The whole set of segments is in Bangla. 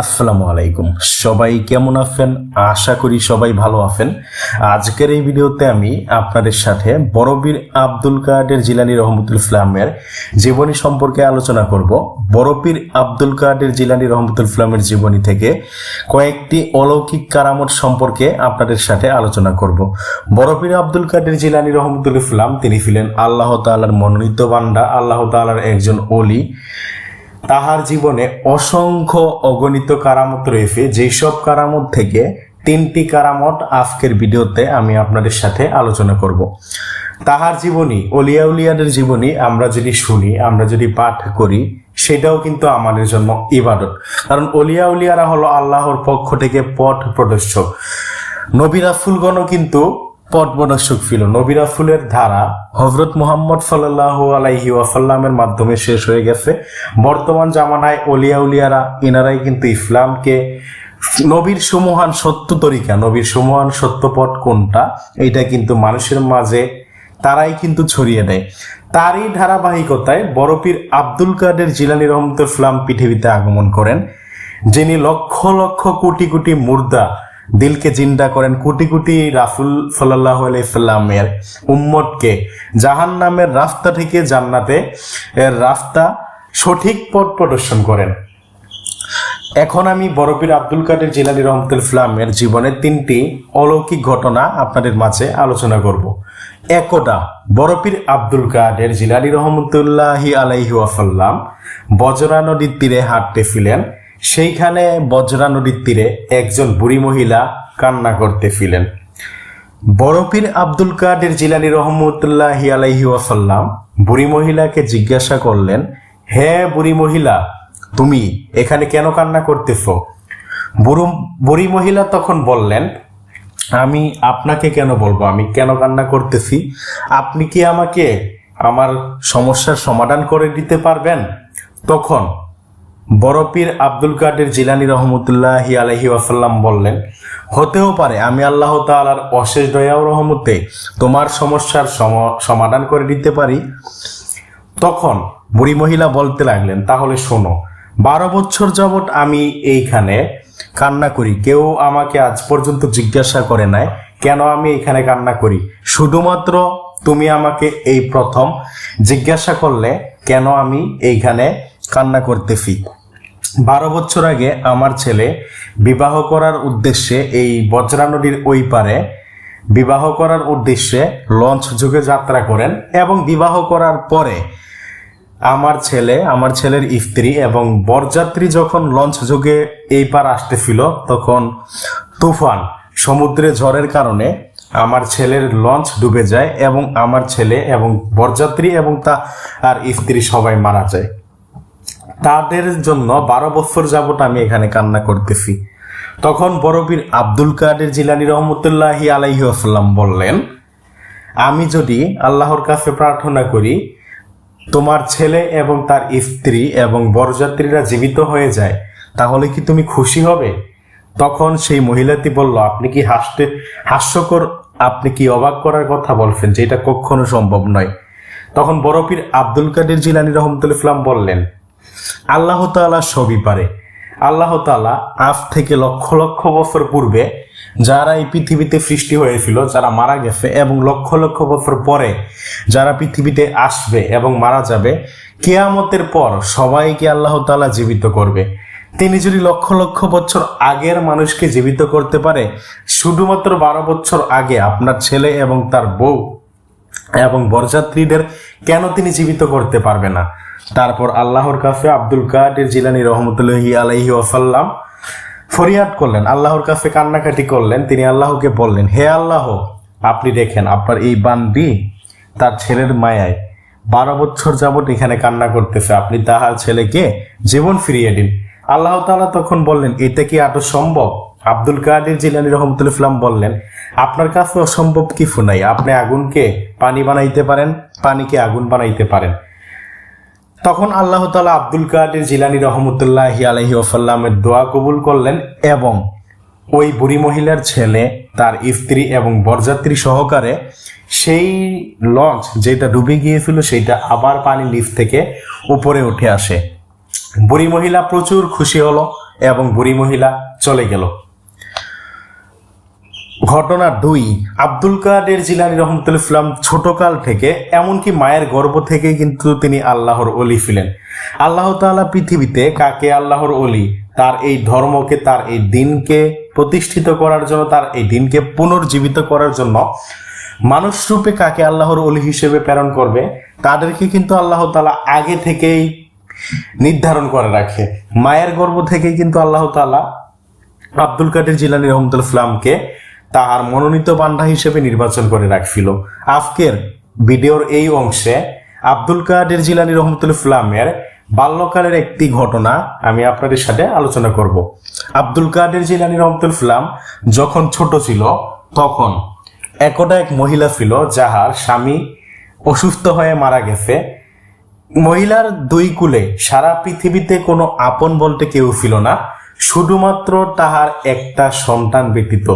আসসালামু আলাইকুম। সবাই কেমন আছেন? আশা করি সবাই ভালো আছেন। আজকের এই ভিডিওতে আমি আপনাদের সাথে বড়বীর আব্দুল কাদের জিলানি রহমতুল ইসলামের জীবনী সম্পর্কে আলোচনা করব। বড়পীর আব্দুল কাদের জিলানি রহমতুল ইসলামের জীবনী থেকে কয়েকটি অলৌকিক কারামত সম্পর্কে আপনাদের সাথে আলোচনা করব। বড়পীর আব্দুল কাদের জিলানি রহমতুল ইসলাম, তিনি ছিলেন আল্লাহ তাআলার মনোনীত বান্দা। আল্লাহ তাআলার একজন অলি তাহার জীবনে অসংখ্য অগণিত কারামত রয়েছে। যেসব কারামত থেকে তিনটি কারামত আজকের ভিডিওতে আমি আপনাদের সাথে আলোচনা করব। তাহার জীবনী, অলিয়া উলিয়াদের জীবনী আমরা যদি শুনি, আমরা যদি পাঠ করি, সেটাও কিন্তু আমাদের জন্য ইবাদত। কারণ অলিয়া উলিয়ারা হলো আল্লাহর পক্ষ থেকে পথ প্রদর্শক। নবী রাসূলগণও কিন্তু পথ প্রদর্শক ছিল নবী রাসূলের ধারা হজরত মুহাম্মদ সাল্লাহ আলাইহি ওয়াসাল্লামের মাধ্যমে শেষ হয়ে গেছে। বর্তমান জামানায় অলিয়া উলিয়ারা এনারাই কিন্তু ইসলামকে নবীর সমহান সত্য তরিকা, নবীর সমহান সত্য পথ কোনটা, এটা কিন্তু মানুষের মাঝে তারাই কিন্তু ছড়িয়ে দেয়। তারই ধারাবাহিকতায় বড়পীর আব্দুল কাদের জিলানি রহমতুল ইসলাম পৃথিবীতে আগমন করেন, যিনি লক্ষ লক্ষ কোটি কোটি মুর্দা দিলকে জিন্দা করেন কোটি কোটি রাসুল সাল্লাহ আলাইসাল্লামের উম্মতকে। জাহান নামের রাস্তা থেকে জান্নাতে এর রাস্তা সঠিক পথ প্রদর্শন করেন। এখন আমি বরফির আব্দুল কাদের জিলানি রহমতুল ইসলামের জীবনের তিনটি অলৌকিক ঘটনা আপনাদের মাঝে আলোচনা করব। একদা বরফির আব্দুল কাদের জিলানি রহমতুল্লাহি আলাইহি ওয়াসাল্লাম বজরা নদীর তীরে হাঁটতেছিলেন সেইখানে বজরা নদীর তীরে একজন বুড়ি মহিলা কান্না করতেছিলেন বরফির আব্দুল কাদের জিলানি রহমতুল্লাহ আলাইহি ওয়াসাল্লাম বুড়ি মহিলাকে জিজ্ঞাসা করলেন, হে বুড়ি মহিলা, তুমি এখানে কেন কান্না করতেছ? বুড়ো, বুড়ি মহিলা তখন বললেন, আমি আপনাকে কেন বলব? আমি কেন কান্না করতেছি? আপনি কি আমাকে আমার সমস্যার সমাধান করে দিতে পারবেন? তখন বরপীর আব্দুল কাদের জিলানি রহমতুল্লাহি আলহি ওয়াসাল্লাম বললেন, হতেও পারে আমি আল্লাহ তালার অশেষ দয়া রহমতে তোমার সমস্যার সম- সমাধান করে দিতে পারি। তখন বুড়ি মহিলা বলতে লাগলেন, তাহলে শোনো, বারো বছর যাবৎ আমি এইখানে কান্না করি। কেউ আমাকে আজ পর্যন্ত জিজ্ঞাসা করে নাই, কেন আমি এখানে কান্না করি? শুধুমাত্র তুমি আমাকে এই প্রথম জিজ্ঞাসা করলে কেন আমি এইখানে কান্না করতে করতেছি? বারো বছর আগে আমার ছেলে বিবাহ করার উদ্দেশ্যে এই বজ্রা নদীর ওই পারে বিবাহ করার উদ্দেশ্যে লঞ্চ যুগে যাত্রা করেন এবং বিবাহ করার পরে আমার ছেলে, আমার ছেলের স্ত্রী এবং বরযাত্রী যখন লঞ্চ যুগে এই পার আসতেছিল, তখন তুফান সমুদ্রে ঝড়ের কারণে আমার ছেলের লঞ্চ ডুবে যায় এবং আমার ছেলে এবং বরযাত্রী এবং তা আর স্ত্রী সবাই মারা যায়। তাদের জন্য বারো বছর যাবত আমি এখানে কান্না করতেছি। তখন বড়বীর আব্দুল কাদের জিলানি রহমতুল্লাহি আলাইহি আসাল্লাম বললেন, আমি যদি আল্লাহর কাছে প্রার্থনা করি, তোমার ছেলে এবং তার স্ত্রী এবং বরযাত্রীরা জীবিত হয়ে যায়, তাহলে কি তুমি খুশি হবে? তখন সেই মহিলাটি বলল, আপনি কি হাসতে, হাস্যকর, আপনি কি অবাক করার কথা বলছেন যে এটা কখনো সম্ভব নয়? তখন বরফির আব্দুল কাদের জিলানি রহমতুল ইসলাম বললেন আল্লাহ তাআলা সবই পারে। আল্লাহ তাআলা আজ থেকে লক্ষ লক্ষ বছর পূর্বে যারা এই পৃথিবীতে সৃষ্টি হয়েছিল, যারা মারা গেছে এবং লক্ষ লক্ষ বছর পরে যারা পৃথিবীতে আসবে এবং মারা যাবে, কেয়ামতের পর সবাইকে আল্লাহ তাআলা জীবিত করবে। তিনি যদি লক্ষ লক্ষ বছর আগের মানুষকে জীবিত করতে পারে, শুধুমাত্র বারো বছর আগে আপনার ছেলে এবং তার বউ এবং বরযাত্রীদের কেন তিনি জীবিত করতে পারবে না? তারপর আল্লাহর কাছে আব্দুল কাদের জিলানি রহমতুল্লাহি আলাইহি ওয়াসাল্লাম ফরিয়াদ করলেন, আল্লাহর কাছে কান্নাকাটি করলেন, তিনি আল্লাহকে বললেন, হে আল্লাহ, আপনি দেখেন আপনার এই বান্দি তার ছেলের মায়ায় বারো বছর যাবত এখানে কান্না করতেছে, আপনি তাহার ছেলেকে জীবন ফিরিয়ে দিন। আল্লাহ তাআলা তখন বললেন, এটা কি আদৌ সম্ভব? আব্দুল কাদের জিলানি রহমতুল ইসলাম বললেন, আপনার কাছে অসম্ভব কিছু নাই। আপনি আগুনকে পানি বানাইতে পারেন, পানিকে আগুন বানাইতে পারেন। তখন আল্লাহ তালা আব্দুল কাদের জিলানি রহমতুল্লাহ আলহি ওসাল্লামের দোয়া কবুল করলেন এবং ওই বুড়ি মহিলার ছেলে, তার স্ত্রী এবং বরযাত্রী সহকারে সেই লঞ্চ যেটা ডুবে গিয়েছিল সেইটা আবার পানি লিফ থেকে উপরে উঠে আসে। বুড়ি মহিলা প্রচুর খুশি হলো এবং বুড়ি মহিলা চলে গেল। ঘটনা দুই, আব্দুল কাদের জিলানি রহমতুল ইসলাম ছোটকাল থেকে, এমনকি মায়ের গর্ভ থেকে কিন্তু তিনি আল্লাহর অলি ছিলেন। আল্লাহ তাআলা পৃথিবীতে কাকে আল্লাহর অলি তার এই ধর্মকে, তার এই দিনকে প্রতিষ্ঠিত করার জন্য, তার এই দিনকে পুনর্জীবিত করার জন্য মানুষ রূপে কাকে আল্লাহর অলি হিসেবে প্রেরণ করবে? তাদেরকে কিন্তু আল্লাহ তাআলা আগে থেকেই নির্ধারণ করে রাখে। মায়ের গর্ভ থেকেই কিন্তু আল্লাহ তাআলা আব্দুল কাদের জিলানি রহমতুল ইসলামকে তাহার মনোনীত বান্ধা হিসেবে নির্বাচন করে রাখছিল। আজকের ভিডিওর এই অংশে আব্দুল কাদের জিলানি রহমতুল ইসলামের বাল্যকালের একটি ঘটনা আমি আপনাদের সাথে আলোচনা করব। আব্দুল কাদের জিলানি রহমতুল ইসলাম যখন ছোট ছিল, তখন একটা এক মহিলা ছিল যাহার স্বামী অসুস্থ হয়ে মারা গেছে। মহিলার দুই কুলে সারা পৃথিবীতে কোনো আপন বলতে কেউ ছিল না, শুধুমাত্র তাহার একটা সন্তান ব্যতীত।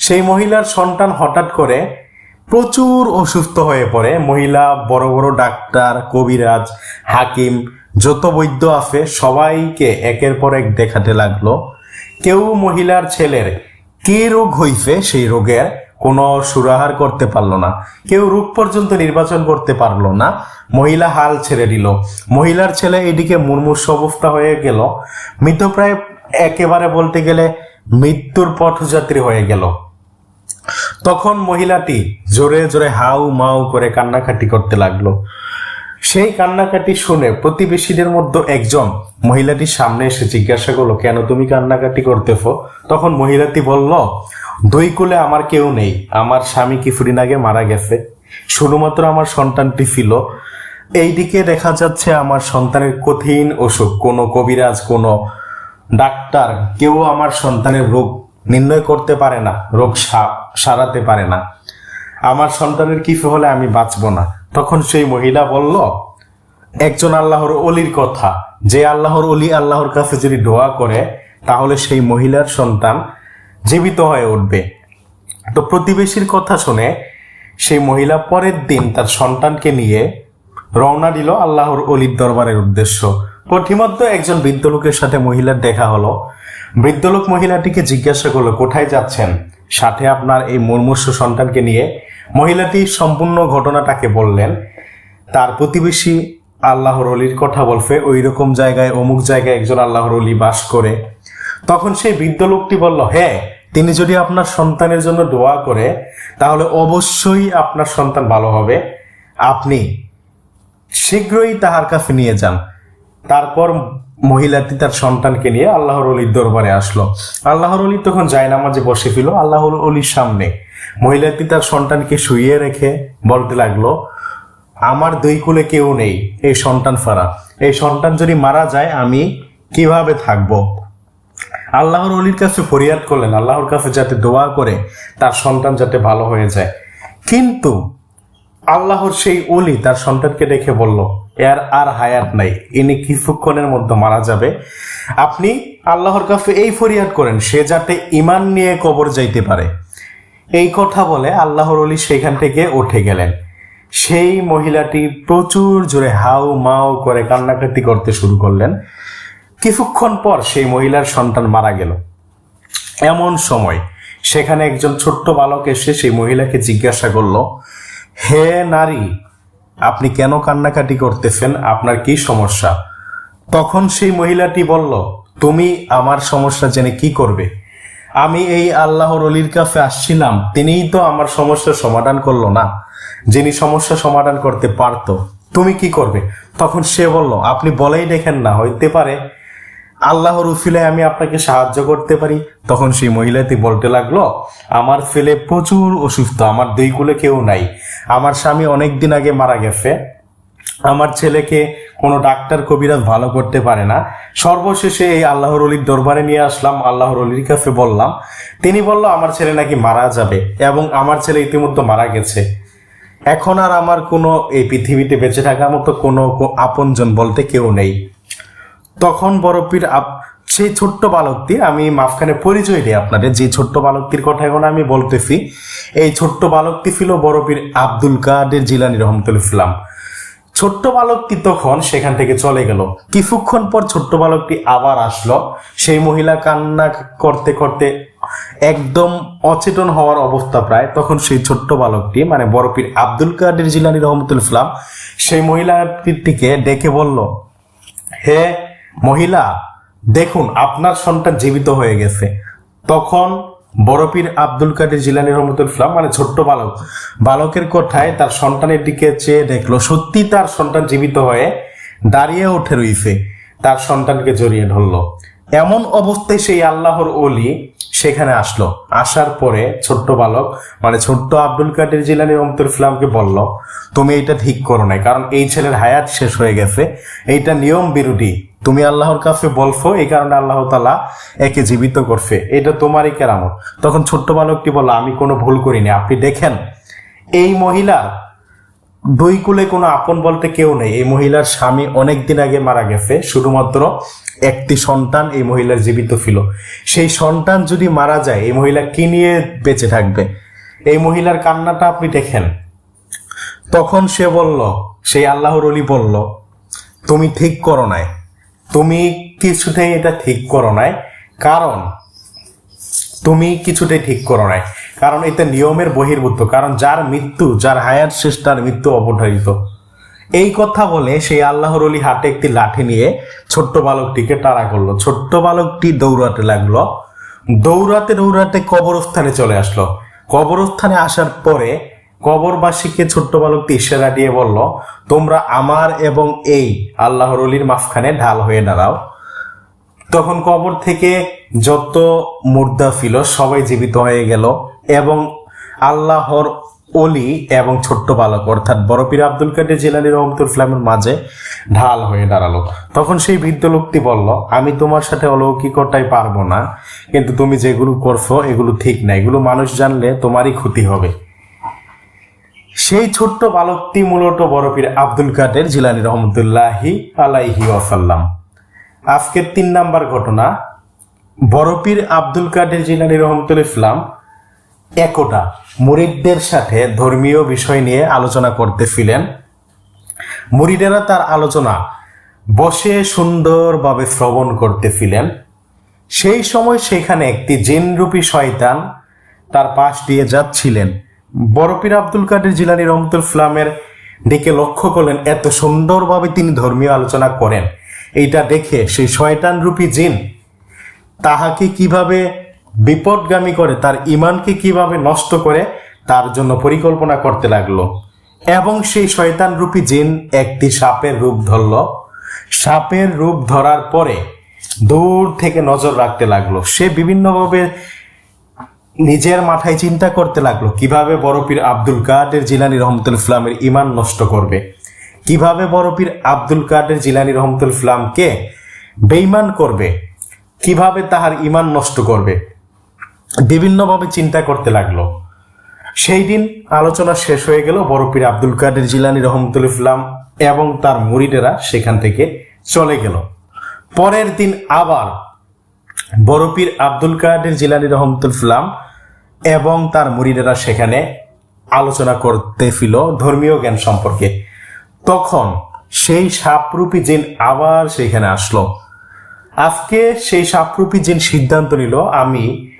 সেই মহিলার সন্তান হঠাৎ করে প্রচুর অসুস্থ হয়ে পড়ে। মহিলা, বড় বড় ডাক্তার, কবিরাজ, হাকিম, যত বৈদ্য আছে, সবাইকে একের পর এক দেখাতে লাগল। কেউ মহিলার ছেলের কি রোগ হইছে সেই রোগের কোনো সুরাহার করতে পারল না। কেউ রোগ পর্যন্ত নির্বাচন করতে পারল না। মহিলা হাল ছেড়ে দিল। মহিলার ছেলে এদিকে মুর্মূর্ষ অবস্থা হয়ে গেল। মৃতপ্রায় একেবারে বলতে গেলে মৃত্যুর পথযাত্রী হয়ে গেল। তখন মহিলাটি জোরে জোরে হাউ মাউ করে কান্নাকাটি করতে লাগল। সেই কান্নাকাটি শুনে প্রতিবেশীদের মধ্যে একজন মহিলাটির সামনে এসে জিজ্ঞাসা করল, কেন তুমি কান্নাকাটি করতেছো? তখন মহিলাটি বলল, দুই কুলে আমার কেউ নেই। আমার স্বামী কিছুদিন আগে মারা গেছে। শুধুমাত্র আমার সন্তানটি ছিল। এইদিকে দেখা যাচ্ছে আমার সন্তানের কঠিন অসুখ। কোনো কবিরাজ, কোনো ডাক্তার, কেউ আমার সন্তানের রোগ নির্ণয় করতে পারে না, রোগ সারাতে পারে না। আমার সন্তানের কিছু হলে আমি বাঁচব না? তখন সেই মহিলা বলল, একজন আল্লাহর অলির কথা। যে আল্লাহর অলি আল্লাহর কাছে যদি দোয়া করে, তাহলে সেই মহিলার সন্তান জীবিত হয়ে উঠবে। তো প্রতিবেশীর কথা শুনে সেই মহিলা পরের দিন তার সন্তানকে নিয়ে রওনা দিল আল্লাহর অলির দরবারের উদ্দেশ্য। পথিমধ্যে একজন বৃদ্ধ লোকের সাথে মহিলার দেখা হলো। বৃদ্ধ লোক মহিলাটিকে জিজ্ঞাসা করল, কোথায় যাচ্ছেন? সাথে আপনার এই মুর্মূর্ষ সন্তানকে নিয়ে মহিলাটি সম্পূর্ণ ঘটনাটাকে বললেন। তার প্রতিবেশী আল্লাহর অলির কথা বলবে ওই রকম জায়গায়, অমুক জায়গায় একজন আল্লাহর অলি বাস করে। তখন সেই বৃদ্ধ লোকটি বলল হ্যাঁ তিনি যদি আপনার সন্তানের জন্য দোয়া করে, তাহলে অবশ্যই আপনার সন্তান ভালো হবে। আপনি শীঘ্রই তাহার কাছে নিয়ে যান। তারপর মহিলাটি তার সন্তানকে নিয়ে আল্লাহর অলির দরবারে আসলো। আল্লাহর অলি তখন যায় নামাজে বসে ছিল আল্লাহর অলির সামনে। মহিলাটি তার সন্তানকে শুইয়ে রেখে বলতে লাগল, আমার দুই কুলে কেউ নেই, এই সন্তান ফারা। এই সন্তান যদি মারা যায়, আমি কীভাবে থাকব? আল্লাহর অলির কাছে ফরিয়াদ করলেন, আল্লাহর কাছে যাতে দোয়া করে, তার সন্তান যাতে ভালো হয়ে যায়। কিন্তু আল্লাহর সেই অলি তার সন্তানকে দেখে বলল, এর আর হায়াত নাই। ইনি কিছুক্ষণের মধ্যে মারা যাবে। আপনি আল্লাহর কাছে এই ফরিয়াদ করেন, সে যাতে ইমান নিয়ে কবর যাইতে পারে। এই কথা বলে আল্লাহর অলি সেখান থেকে উঠে গেলেন। সেই মহিলাটি প্রচুর জোরে হাউ মাউ করে কান্নাকাটি করতে শুরু করলেন। কিছুক্ষণ পর সেই মহিলার সন্তান মারা গেল। এমন সময় সেখানে একজন ছোট্ট বালক এসে সেই মহিলাকে জিজ্ঞাসা করল হে নারী, আপনি কেন কান্নাকাটি করতেছেন? আপনার কি সমস্যা? তখন সেই মহিলাটি বলল, তুমি আমার সমস্যা জেনে কি করবে? আমি এই আল্লাহর অলির কাছে আসছিলাম, তিনিই তো আমার সমস্যার সমাধান করল না। যিনি সমস্যা সমাধান করতে পারতো, তুমি কি করবে? তখন সে বলল, আপনি বলেই দেখেন না, হইতে পারে আল্লাহর উফিলে আমি আপনাকে সাহায্য করতে পারি। তখন সেই মহিলাটি বলতে লাগল, আমার ছেলে প্রচুর অসুস্থ, আমার দুই কুলে কেউ নাই। আমার স্বামী অনেক দিন আগে মারা গেছে। আমার ছেলেকে কোনো ডাক্তার কবিরাজ ভালো করতে পারে না। সর্বশেষে এই আল্লাহর অলির দরবারে নিয়ে আসলাম, আল্লাহর অলির কাছে বললাম, তিনি বলল, আমার ছেলে নাকি মারা যাবে এবং আমার ছেলে ইতিমধ্যে মারা গেছে। এখন আর আমার কোনো এই পৃথিবীতে বেঁচে থাকার মতো কোনো আপনজন বলতে কেউ নেই। তখন বরফির আপ- সেই ছোট্ট বালকটি, আমি মাঝখানে পরিচয় দিই আপনাদের, যে ছোট্ট বালকটির কথা এখন আমি বলতেছি। এই ছোট্ট বালকটি ছিল বরফির আব্দুল কাদের জিলানি রহমতুল ইসলাম। ছোট্ট বালকটি তখন সেখান থেকে চলে গেল। কিছুক্ষণ পর ছোট্ট বালকটি আবার আসলো। সেই মহিলা কান্না করতে করতে একদম অচেতন হওয়ার অবস্থা প্রায়। তখন সেই ছোট্ট বালকটি মানে বরফির আব্দুল কাদের জিলানি রহমতুল ইসলাম, সেই মহিলাটিকে ডেকে বলল, হে মহিলা, দেখুন, আপনার সন্তান জীবিত হয়ে গেছে। তখন বরফির আব্দুল কাদের জিলানি রহমতুল ইসলাম মানে ছোট্ট বালক, বালকের কোঠায় তার সন্তানের দিকে চেয়ে দেখল, সত্যি তার সন্তান জীবিত হয়ে দাঁড়িয়ে উঠে রইছে। তার সন্তানকে জড়িয়ে ধরলো। এমন অবস্থায় সেই আল্লাহর অলি সেখানে আসলো। আসার পরে ছোট্ট বালক মানে ছোট্ট আব্দুল কাদের জিলানি রহমতুল ইসলামকে বলল, তুমি এটা ঠিক করো নাই, কারণ এই ছেলের হায়াত শেষ হয়ে গেছে। এইটা নিয়ম বিরোধী। তুমি আল্লাহর কাছে বলছো এই কারণে আল্লাহ তালা একে জীবিত করছে। এটা তোমারই কেরামত। তখন ছোট্ট বালকটি বলল, আমি কোনো ভুল করিনি। আপনি দেখেন, এই মহিলার দুই কুলে কোনো আপন বলতে কেউ নেই। এই মহিলার স্বামী অনেক দিন আগে মারা গেছে। শুধুমাত্র একটি সন্তান এই মহিলার জীবিত ছিল। সেই সন্তান যদি মারা যায়, এই মহিলা কি নিয়ে বেঁচে থাকবে? এই মহিলার কান্নাটা আপনি দেখেন। তখন সে বলল, সেই আল্লাহর অলি বলল, তুমি ঠিক করো নাই। তুমি কিছুতেই এটা ঠিক করো নাই। কারণ, তুমি কিছুটাই ঠিক করো নাই। কারণ এটা নিয়মের বহির্ভূত। কারণ যার মৃত্যু, যার শেষ, তার মৃত্যু অবধারিত। এই কথা বলে সেই আল্লাহর অলি হাতে একটি লাঠি নিয়ে ছোট্ট বালকটিকে তাড়া করল। ছোট্ট বালকটি দৌড়াতে লাগল। দৌড়াতে দৌড়াতে কবরস্থানে চলে আসলো। কবরস্থানে আসার পরে কবরবাসীকে ছোট্ট বালকটি ইশারা দিয়ে বলল, তোমরা আমার এবং এই আল্লাহর অলির মাঝখানে ঢাল হয়ে দাঁড়াও। তখন কবর থেকে যত মুর্দা ফিল, সবাই জীবিত হয়ে গেল এবং আল্লাহর অলি এবং ছোট্ট বালক, অর্থাৎ বরফির আব্দুল কাদের জিলানি রহমতুল ইসলামের মাঝে ঢাল হয়ে দাঁড়াল। তখন সেই বৃদ্ধ লোকটি বলল, আমি তোমার সাথে অলৌকিকটাই পারব না, কিন্তু তুমি যেগুলো করছ, এগুলো ঠিক না। এগুলো মানুষ জানলে তোমারই ক্ষতি হবে। সেই ছোট্ট বালকটি মূলত বরফির আব্দুল কাদের জিলানি রহমতুল্লাহি আলাইহি ওয়াসাল্লাম। আজকের তিন নাম্বার ঘটনা বরফির আব্দুল কাদের জিলানি রহমতুল ইসলাম একটা মুরিদদের সাথে ধর্মীয় বিষয় নিয়ে আলোচনা করতেছিলেন। মুরিদেরা তার আলোচনা বসে সুন্দরভাবে শ্রবণ করতেছিলেন। সেই সময় সেখানে একটি জিনরূপী শয়তান তার পাশ দিয়ে যাচ্ছিলেন। বরফির আব্দুল কাদের জিলানি রহমতুল ফ্লামের দিকে লক্ষ্য করলেন, এত সুন্দরভাবে তিনি ধর্মীয় আলোচনা করেন। এইটা দেখে সেই শয়তান রূপী জিন তাহাকে কীভাবে বিপদগামী করে, তার ইমানকে কীভাবে নষ্ট করে, তার জন্য পরিকল্পনা করতে লাগল। এবং সেই শয়তান রূপী জিন একটি সাপের রূপ ধরল। সাপের রূপ ধরার পরে দূর থেকে নজর রাখতে লাগল। সে বিভিন্নভাবে নিজের মাথায় চিন্তা করতে লাগল, কীভাবে বরফির আব্দুল কাদের জিলানি রহমতুল ইসলামের ইমান নষ্ট করবে? কীভাবে বরফির আব্দুল কাদের জিলানি রহমতুল ইসলামকে বেইমান করবে? কীভাবে তাহার ইমান নষ্ট করবে? বিভিন্নভাবে চিন্তা করতে লাগল। সেই দিন আলোচনা শেষ হয়ে গেল বরফির আব্দুল কাদের জিলানি রহমতুল ইসলাম এবং তার মুরিদেরা সেখান থেকে চলে গেল। পরের দিন আবার বরফির আব্দুল কাদের জিলানি রহমতুল ইসলাম এবং তার মুরিদেরা সেখানে আলোচনা করতেছিল ধর্মীয় জ্ঞান সম্পর্কে। তখন সেই সাপরূপী জিন আবার সেখানে আসলো। আজকে সেই সাপরূপী জিন সিদ্ধান্ত নিল, আমি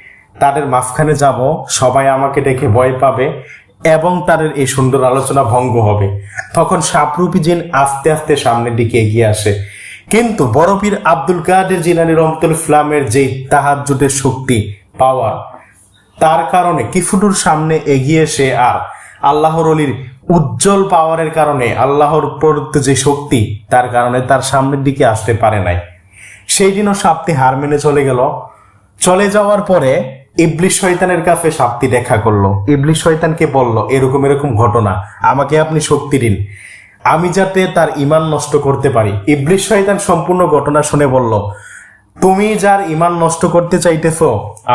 তাদের মাঝখানে যাব, সবাই আমাকে দেখে ভয় পাবে এবং তাদের এই সুন্দর আলোচনা ভঙ্গ হবে। তখন সাপরূপী জিন আস্তে আস্তে সামনের দিকে এগিয়ে আসে। কিন্তু বরফির আব্দুল কাদের জিলানি রহমতুল ইসলামের যেই তাহাজুদের শক্তি পাওয়া তার কারণে কিফুটুর সামনে এগিয়ে এসে আর আল্লাহর অলির উজ্জ্বল পাওয়ারের কারণে আল্লাহর প্রদত্ত যে শক্তি, তার কারণে তার সামনের দিকে আসতে পারে নাই। সেই দিনও সাপটি হার মেনে চলে গেল। চলে যাওয়ার পরে ইবলিশ শয়তানের কাছে সাপটি দেখা করল। ইবলিশ শয়তানকে বলল, এরকম এরকম ঘটনা, আমাকে আপনি শক্তি দিন। আমি যাতে তার ইমান নষ্ট করতে পারি। ইবলিশ শয়তান সম্পূর্ণ ঘটনা শুনে বলল তুমি যার ইমান নষ্ট করতে চাইতেছ,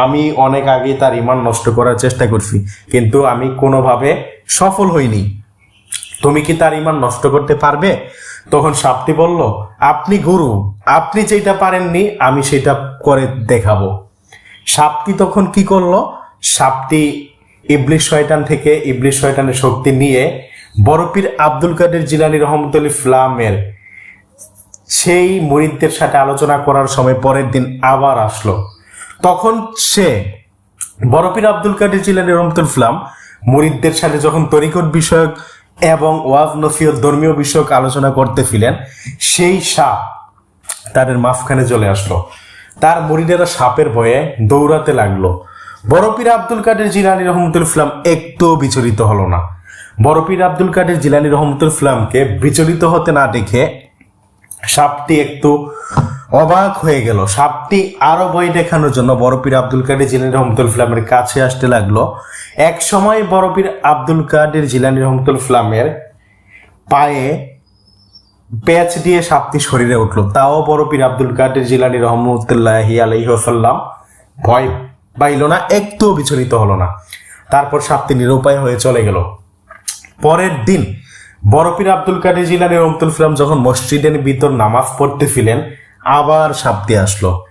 আমি অনেক আগে তার ইমান নষ্ট করার চেষ্টা করছি, কিন্তু আমি কোনোভাবে সফল হইনি। তুমি কি তার ইমান নষ্ট করতে পারবে? তখন সাপটি বলল, আপনি গুরু, আপনি যেটা পারেননি, আমি সেটা করে দেখাবো। সাপটি তখন কি করল? সাপটি ইবলিশ শয়তান থেকে ইবলিশ শয়তানের শক্তি নিয়ে বরপীর আব্দুল কাদের জিলানি রহমতুল্লাহ ফ্লামের সেই মরিদদের সাথে আলোচনা করার সময় পরের দিন আবার আসলো। তখন সে বরপীর আব্দুল কাদের জিলানি রহমতুল ফ্লাম মরিদদের সাথে যখন তরিকট বিষয়ক এবং ওয়াজ নসিহত ধর্মীয় বিষয়ক আলোচনা করতে ফিলেন সেই সাপ তাদের মাঝখানে চলে আসলো। তার মুরিদেরা সাপের ভয়ে দৌড়াতে লাগল। বরপীর আব্দুল কাদের জিলানি রহমতুল ইসলাম একটু বিচলিত হলো না। বরপীর আব্দুল কাদের জিলানি রহমতুল ইসলামকে বিচলিত হতে না দেখে সাপটি একটু অবাক হয়ে গেল। সাপটি আরও ভয় দেখানোর জন্য বরপীর আব্দুল কাদের জিলানি রহমতুল ফ্লামের কাছে আসতে লাগল। এক সময় বরপীর আব্দুল কাদের জিলানি রহমতুল ফ্লামের পায়ে প্যাচ দিয়ে সাপটি শরীরে উঠল। তাও বড় পীর আব্দুল কাদের জিলানি রহমতুল্লাহি আলহিহাসাল্লাম ভয় পাইল না একটু বিচলিত হলো না। তারপর সাপটি নিরুপায় হয়ে চলে গেল। পরের দিন বড় পীর আব্দুল কাদের জিলানি রহমতুল ইসলাম যখন মসজিদের ভিতর নামাজ পড়তে ছিলেন আবার সাপটি আসলো।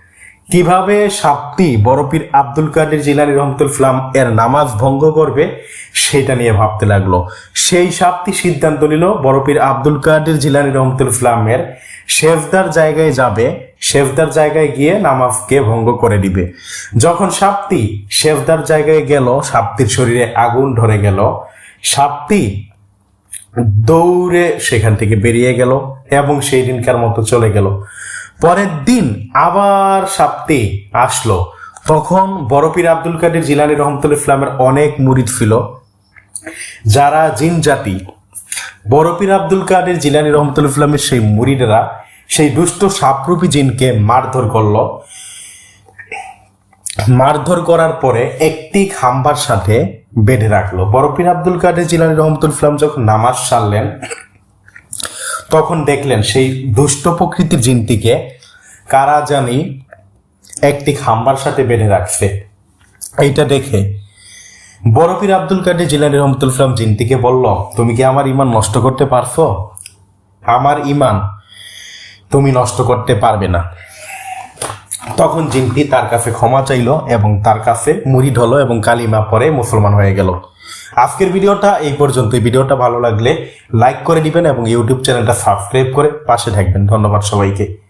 কীভাবে সাপটি বরপীর আব্দুল কাদের জিলানি রহমতুল ইসলাম এর নামাজ ভঙ্গ করবে, সেটা নিয়ে ভাবতে লাগল। সেই সাপটি সিদ্ধান্ত নিল বরপীর আব্দুল কাদের জিলানি রহমতুল ইসলামের শেফদার জায়গায় যাবে, শেফদার জায়গায় গিয়ে নামাজকে ভঙ্গ করে দিবে। যখন সাপটি শেফদার জায়গায় গেল সাপটির শরীরে আগুন ধরে গেল সাপটি দৌড়ে সেখান থেকে বেরিয়ে গেল এবং সেই দিনকার মতো চলে গেল। পরের দিন আবার সাপটি আসলো। তখন বরপীর আব্দুল কাদের জিলানি রহমতুল ইসলামের অনেক মুরিদ ছিল। যারা জিন জাতি বরপীর আব্দুল কাদের জিলানি রহমতুল ইসলামের সেই মুরিদরা সেই দুষ্ট সাপরূপী জিনকে মারধর করল। মারধর করার পরে একটি খাম্বার সাথে বেঁধে রাখল। বরফির আব্দুল কাদের জিলানি রহমতুল ইসলাম যখন নামাজ সারলেন, তখন দেখলেন সেই দুষ্ট প্রকৃতির জিনটিকে কারা জানি একটি খাম্বার সাথে বেঁধে রাখছে। এইটা দেখে বরফির আব্দুল কাদের জিলানি রহমতুল ইসলাম জিনটিকে বলল, তুমি কি আমার ইমান নষ্ট করতে পারছ? আমার ইমান তুমি নষ্ট করতে পারবে না। তখন জিনটি তার কাছে ক্ষমা চাইল এবং তার কাছে মুড়ি হলো এবং কালিমা পরে মুসলমান হয়ে গেল। আজকের ভিডিওটা এই পর্যন্ত ভিডিওটা ভালো লাগলে লাইক করে দিবেন এবং ইউটিউব চ্যানেলটা সাবস্ক্রাইব করে পাশে থাকবেন। ধন্যবাদ সবাইকে।